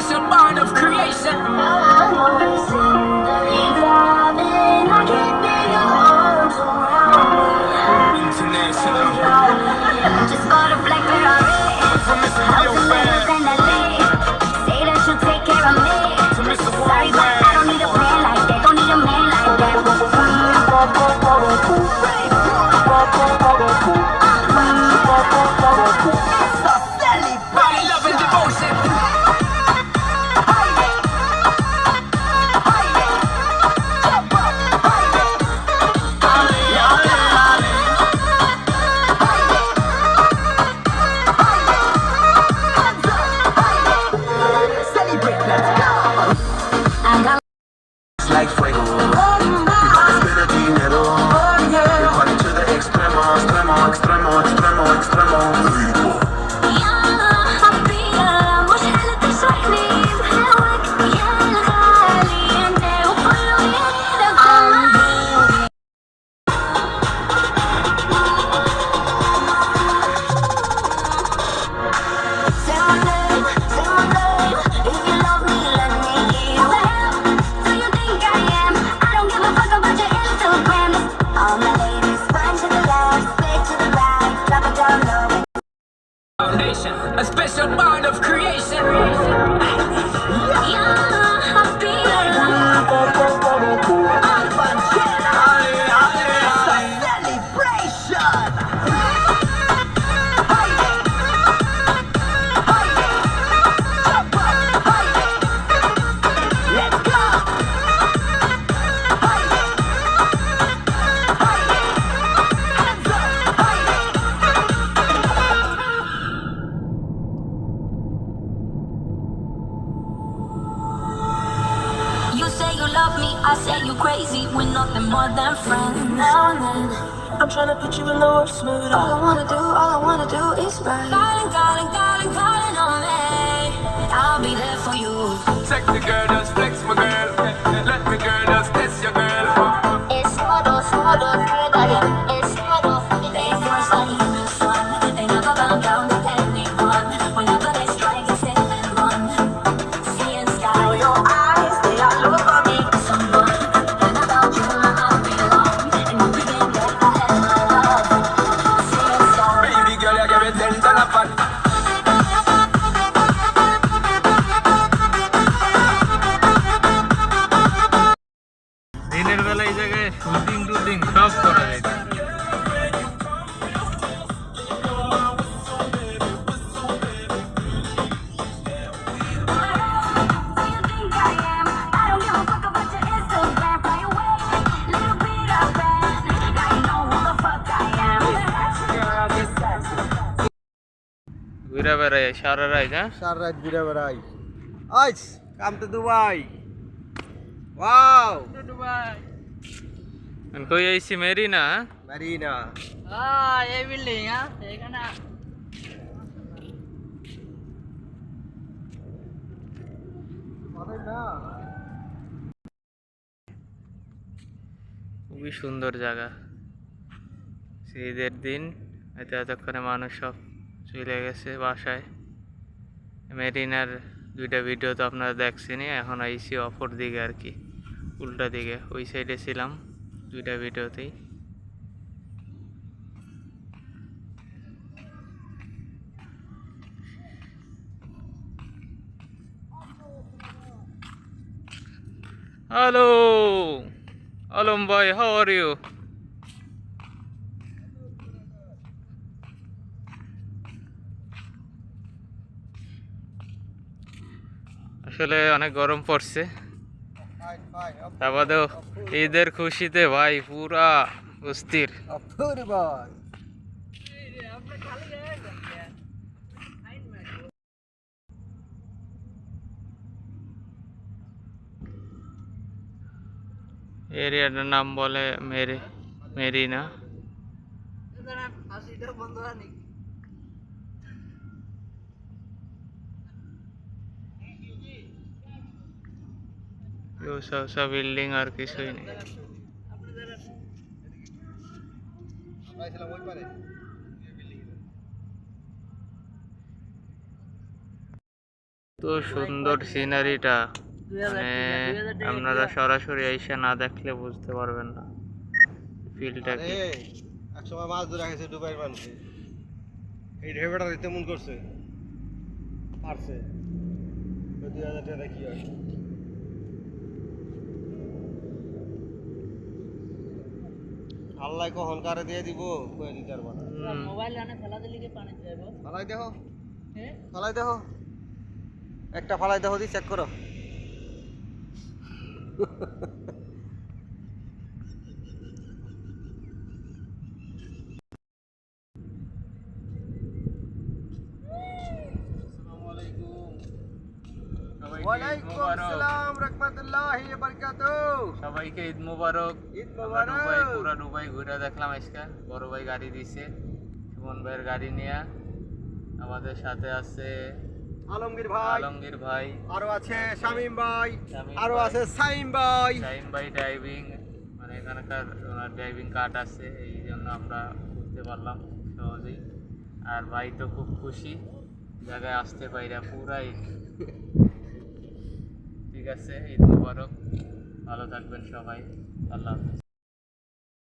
special bond of creation. Extremo, extremo, extremo, extremo, Foundation, a special bond of creation. Yeah, celebration! Love me, I say you crazy. We're nothing more than friends. Now and then, I'm trying to put you in the worst mood. All I wanna do, all I wanna do is right. Calling, calling, calling, calling on me. I'll be there for you. Sexy girl, ঘুরে বেড়াই সারা রাত হ্যাঁ? সার রাত ঘুরে বেড়াই। আইস come to Dubai. Wow. কই আইছি মেরি না মারিনা খুবই সুন্দর জায়গা। ঈদের দিন এতে এতক্ষণে মানুষ সব চলে গেছে বাসায়। মেরিনার দুইটা ভিডিও তো আপনারা দেখছেনই, এখন আইসি অপর দিকে আর কি, উল্টা দিকে, ওই সাইডে ছিলাম দুইটা ভিডিওতেই হ্যালো আলম ভাই হাউ আর ইউ আসলে অনেক গরম পড়ছে। ফাইন ফাইন তা বাদেও ঈদের খুশিতে ভাই পুরা অস্থির। এরিয়াটার নাম বলে মেরি মেরিনা। কেউ সব বিল্ডিং আর কিছুই নেই। সুন্দর সিনারিটা মানে আপনারা সরাসরি এসে না দেখলে বুঝতে পারবেন না। ফিলটা কি? এক সময় মাছ ধরে গেছে দুবাইয়ের মানুষে। এই ঢেবেটা দিতে মন করছে। পারছে। দুই হাজার টাকা কি হয়? আল্লাহ কখন কারে দিয়ে দিব কই দিতে পারব না। হুম, ফালাই দেখো ফলাই দেখো একটা ফলাই দেখো দি চেক করো। ওয়ালাইকুম আসসালাম রহমতুল্লাহ ওয়া বারাকাতুহু। সবাইকে ঈদ মুবারক। ঈদ মোবারক। দুবাই পুরা দুবাই ঘুরে দেখলাম আজকে। বড় ভাই গাড়ি দিছে সুমন ভাইয়ের গাড়ি নিয়ে। আমাদের সাথে আছে আলমগীর ভাই। আলমগীর ভাই। আরও আছে শামিম ভাই। আরও আছে সাইম ভাই। টাইম বাই ড্রাইভিং মানে এখানকার ওনার ড্রাইভিং কার্ড আছে এই জন্য আমরা ঘুরতে পারলাম সহজেই। আর ভাই তো খুব খুশি জায়গায় আসতে পাইরা পুরাই ঠিক আছে ঈদ মুবারক। ভালো থাকবেন সবাই। আল্লাহ হাফেজ।